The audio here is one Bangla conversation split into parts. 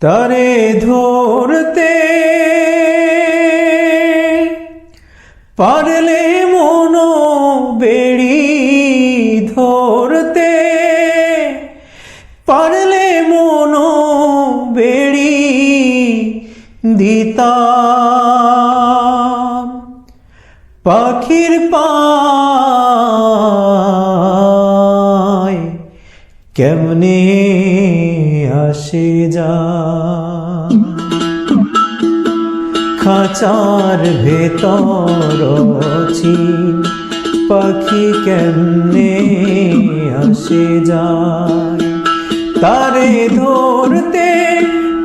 তারে ধরতে। পারলে মনো বেড়ি ধরতে। পারলে মনো বেড়ি দিতা পাখির পায় কেমনে আসে যা? খাঁচার ভেতর চিন পাখি কেমনে আসে যায়? তারে ধরতে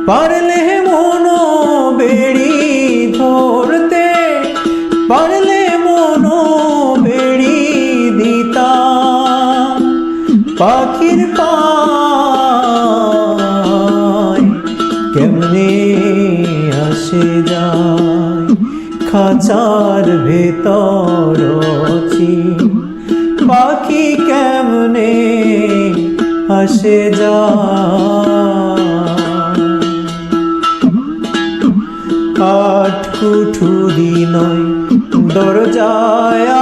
পারলে মনো বেড়ি ধরতে, পারলে মনো বেড়ি দিতা পাখির কেমনে আসে যায়? খাঁচার ভেতর পাখি কেমনে আসে যায়? আট কুঠুরি নয়, দরজায়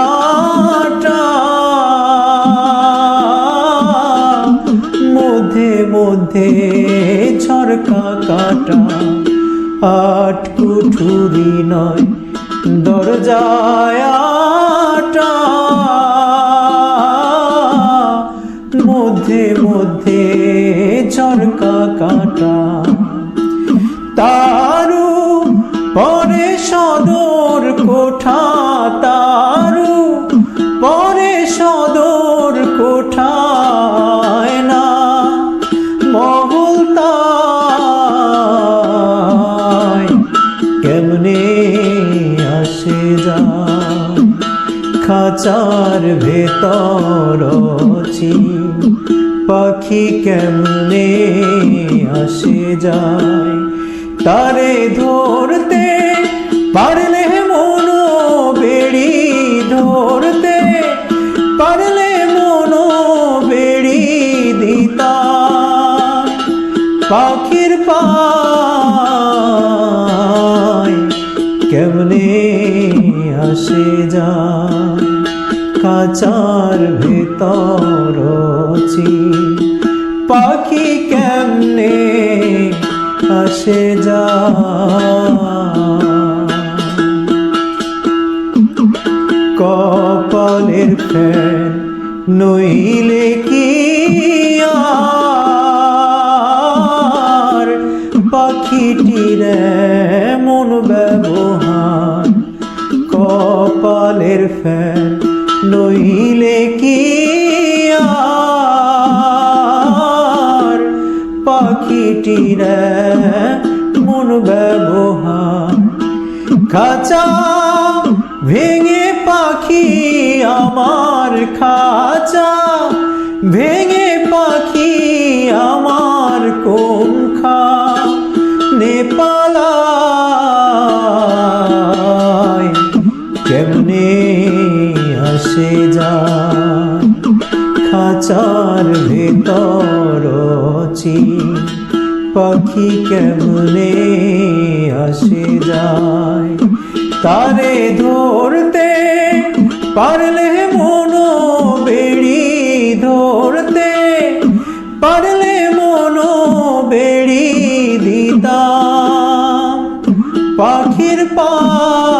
মধ্যে মধ্যে ঝরকা কাটা আট কুঠুরি নয় দরজায় আটা মধ্যে মধ্যে ঝরকা কাটা তারু পরে সদর কোঠা, তারু পরে সদর কেমনে আসে যায় খাঁচার ভেতর পাখি কেমনে আসে যায়। তারে ধরতে পারলে মনো বেড়ি ধরতে, পারলে মনো বেড়ি দিতা। পাখির পায় আসে যায়। খাঁচার ভেতর পাখি কেমনে আসে যায়? কপালের ফ্যান নইলে কি আর? পাখিটির মন ব্যবহার কপালের ফ্যান নইলে কি আর? পাখিটির মন ব্যবহার। খাঁচা ভেঙে পাখি আমার খাঁচা ভেঙে কেমনে আসে যায় খাঁচার ভেতর চিন পাখি কেমনে আসে যায়? তারে ধরতে পারলে মনো বেড়ি ধরতে, পারলে মনো বেড়ি দিতাম। পাখির পায়